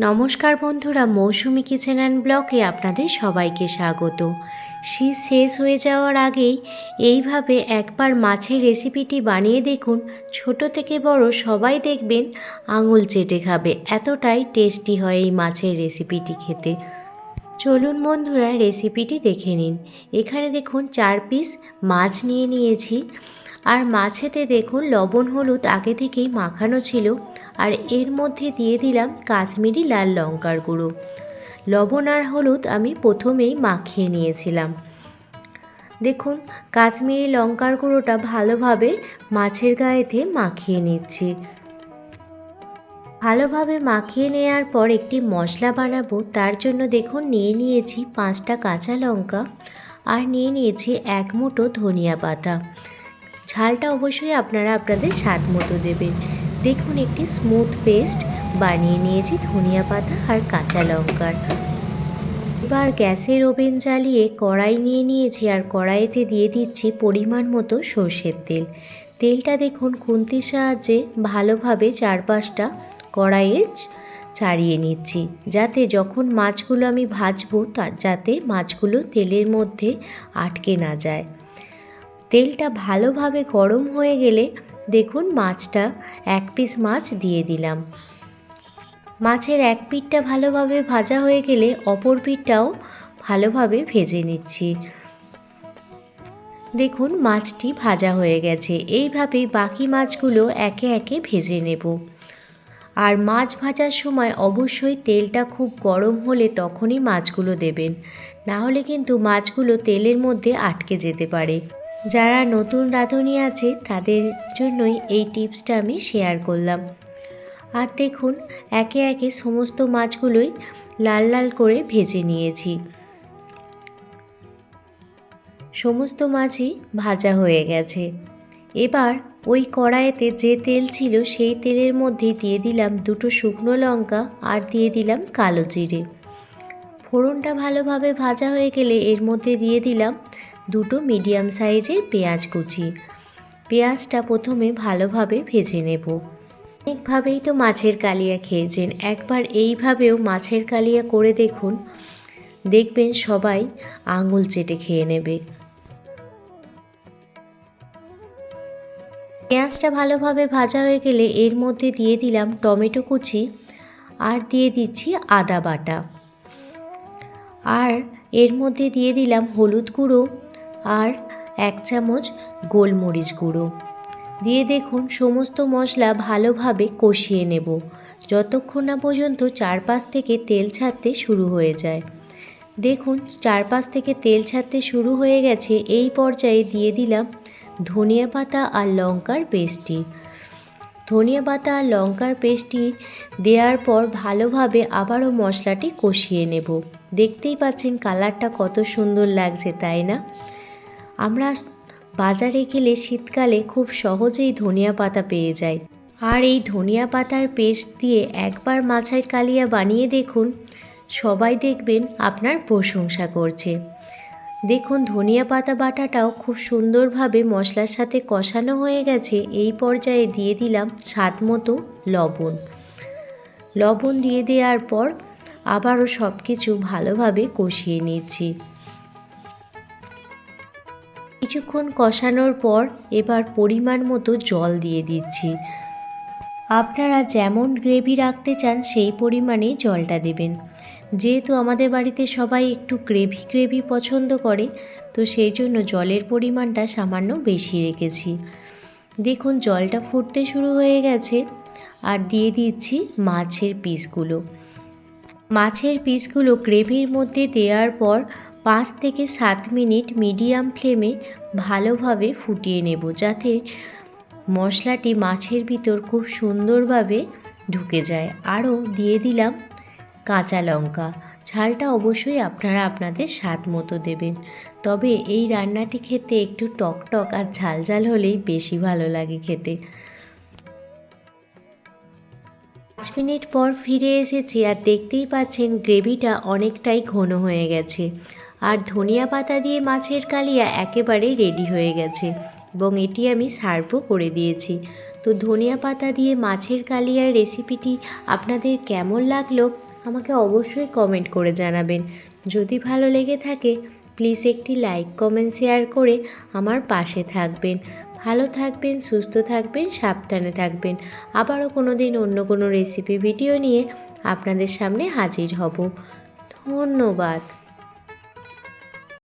নমস্কার বন্ধুরা, মৌসুমি kitchen and ব্লকে আপনাদের সবাইকে স্বাগত। শীত শেষ হয়ে যাওয়ার আগেই এইভাবে একবার মাছের রেসিপিটি বানিয়ে দেখুন। ছোট থেকে বড় সবাই দেখবেন আঙুল চেটে খাবে। এতটাই টেস্টি হয় এই মাছের রেসিপিটি খেতে। চলুন বন্ধুরা, রেসিপিটি দেখে নিন। এখানে দেখুন, চার পিস মাছ নিয়ে নিয়েছি। আর মাছেতে দেখুন লবণ, হলুদ আগে থেকেই মাখানো ছিল। আর এর মধ্যে দিয়ে দিলাম কাশ্মীরি লাল লঙ্কার গুঁড়ো। লবণ আর হলুদ আমি প্রথমেই মাখিয়ে নিয়েছিলাম। দেখুন, কাশ্মীরি লঙ্কার গুঁড়োটা ভালোভাবে মাছের গায়েতে মাখিয়ে নিচ্ছি। ভালোভাবে মাখিয়ে নেওয়ার পর একটি মশলা বানাবো। তার জন্য দেখুন নিয়ে নিয়েছি পাঁচটা কাঁচা লঙ্কা আর নিয়ে নিয়েছি এক মুঠো ধনিয়া পাতা। ঝালটা অবশ্যই আপনারা আপনাদের স্বাদ মতো দেবেন। দেখুন একটি স্মুথ পেস্ট বানিয়ে নিয়েছি ধনিয়া পাতা আর কাঁচা লঙ্কার। এবার গ্যাসের ওভেন জ্বালিয়ে কড়াই নিয়ে নিয়েছি আর কড়াইতে দিয়ে দিচ্ছি পরিমাণ মতো সর্ষের তেল। তেলটা দেখুন খুন্তির সাহায্যে ভালোভাবে চারপাশটা কড়াইয়ে ছাড়িয়ে নিচ্ছি। যাতে যখন মাছগুলো আমি ভাজবো তা যাতে মাছগুলো তেলের মধ্যে আটকে না যায়। তেলটা ভালোভাবে গরম হয়ে গেলে দেখুন মাছটা এক পিস মাছ দিয়ে দিলাম। মাছের এক পিঠটা ভালোভাবে ভাজা হয়ে গেলে অপর পিঠটাও ভালোভাবে ভেজে নিচ্ছি। দেখুন মাছটি ভাজা হয়ে গেছে, এইভাবেই বাকি মাছগুলো একে একে ভেজে নেব। আর মাছ ভাজার সময় অবশ্যই তেলটা খুব গরম হলে তখনই মাছগুলো দেবেন না হলে কিন্তু মাছগুলো তেলের মধ্যে আটকে যেতে পারে। যারা নতুন রাঁধুনি আছে, তাদের জন্যই এই টিপসটা আমি শেয়ার করলাম। আর দেখুন, একে একে সমস্ত মাছগুলোই লাল লাল করে ভেজে নিয়েছি। সমস্ত মাছই ভাজা হয়ে গেছে। এবার ওই কড়াইতে যে তেল ছিল, সেই তেলের মধ্যে দিয়ে দিলাম দুটো শুকনো লঙ্কা আর দিয়ে দিলাম কালো জিরে। ফোড়নটা ভালোভাবে ভাজা হয়ে গেলে এর মধ্যে দিয়ে দিলাম দুটো মিডিয়াম সাইজের পেঁয়াজ কুচি। পেঁয়াজটা প্রথমে ভালোভাবে ভেজে নেব। অনেকভাবেই তো মাছের কালিয়া খেয়েছেন। একবার এইভাবেও মাছের কালিয়া করে দেখুন। দেখবেন সবাই আঙুল চেটে খেয়ে নেবে। পেঁয়াজটা ভালোভাবে ভাজা হয়ে গেলে এর মধ্যে দিয়ে দিলাম টমেটো কুচি আর দিয়ে দিচ্ছি আদা বাটা। আর এর মধ্যে দিয়ে দিলাম হলুদ গুঁড়ো। আর এক চামচ গোলমরিচ গুঁড়ো। দিয়ে দেখুন সমস্ত মশলা ভালোভাবে কষিয়ে নেব। যতক্ষণ না পর্যন্ত চারপাশ থেকে তেল ছাড়তে শুরু হয়ে যায়। দেখুন চারপাশ থেকে তেল ছাড়তে শুরু হয়ে গেছে। এই পর্যায়ে দিয়ে দিলাম ধনিয়া পাতা আর লঙ্কার পেস্টটি। ধনিয়া পাতা আর লঙ্কার পেস্টটি দেওয়ার পর ভালোভাবে আবারও মশলাটি কষিয়ে নেব। দেখতেই পাচ্ছেন কালারটা কত সুন্দর লাগছে, তাই না? আমরা বাজারে গেলে শীতকালে খুব সহজেই ধনিয়া পাতা পেয়ে যাই। আর এই ধনিয়া পাতার পেস্ট দিয়ে একবার মাছের কালিয়া বানিয়ে দেখুন, সবাই দেখবেন আপনার প্রশংসা করছে। দেখুন, ধনিয়া পাতা বাটাটাও খুব সুন্দরভাবে মশলার সাথে কষানো হয়ে গেছে। এই পর্যায়ে দিয়ে দিলাম স্বাদ মতো লবণ। লবণ দিয়ে দেওয়ার পর আবারও সব কিছু ভালোভাবে কষিয়ে নিচ্ছি। কিছুক্ষণ কষানোর পর এবার পরিমাণ মতো জল দিয়ে দিচ্ছি। আপনারা যেমন গ্রেভি রাখতে চান, সেই পরিমাণেই জলটা দেবেন। যেহেতু আমাদের বাড়িতে সবাই একটু গ্রেভি গ্রেভি পছন্দ করে, তো সেই জন্য জলের পরিমাণটা সামান্য বেশি রেখেছি। দেখুন, জলটা ফুটতে শুরু হয়ে গেছে। আর দিয়ে দিচ্ছি মাছের পিসগুলো। মাছের পিসগুলো গ্রেভির মধ্যে দেওয়ার পর পাঁচ থেকে সাত মিনিট মিডিয়াম ফ্লেমে ভালোভাবে ফুটিয়ে নেব যাতে মশলাটি মাছের ভিতর খুব সুন্দরভাবে ঢুকে যায়। আরও দিয়ে দিলাম কাঁচা লঙ্কা। ঝালটা অবশ্যই আপনারা আপনাদের স্বাদ মতো দেবেন। তবে এই রান্নাটি খেতে একটু টক টক আর ঝাল ঝাল হলেই বেশি ভালো লাগে খেতে। পাঁচ মিনিট পর ফিরে এসেছি আর দেখতেই পাচ্ছেন গ্রেভিটা অনেকটাই ঘন হয়ে গেছে। আর ধনিয়া পাতা দিয়ে মাছের কালিয়া একেবারেই রেডি হয়ে গেছে এবং এটি আমি সার্ভও করে দিয়েছি। তো ধনিয়া পাতা দিয়ে মাছের কালিয়ার রেসিপিটি আপনাদের কেমন লাগল আমাকে অবশ্যই কমেন্ট করে জানাবেন। যদি ভালো লেগে থাকে প্লিজ একটি লাইক কমেন্ট শেয়ার করে আমার পাশে থাকবেন। ভালো থাকবেন, সুস্থ থাকবেন, সাবধানে থাকবেন। আবারও কোনো দিন অন্য কোনো রেসিপি ভিডিও নিয়ে আপনাদের সামনে হাজির হব। ধন্যবাদ।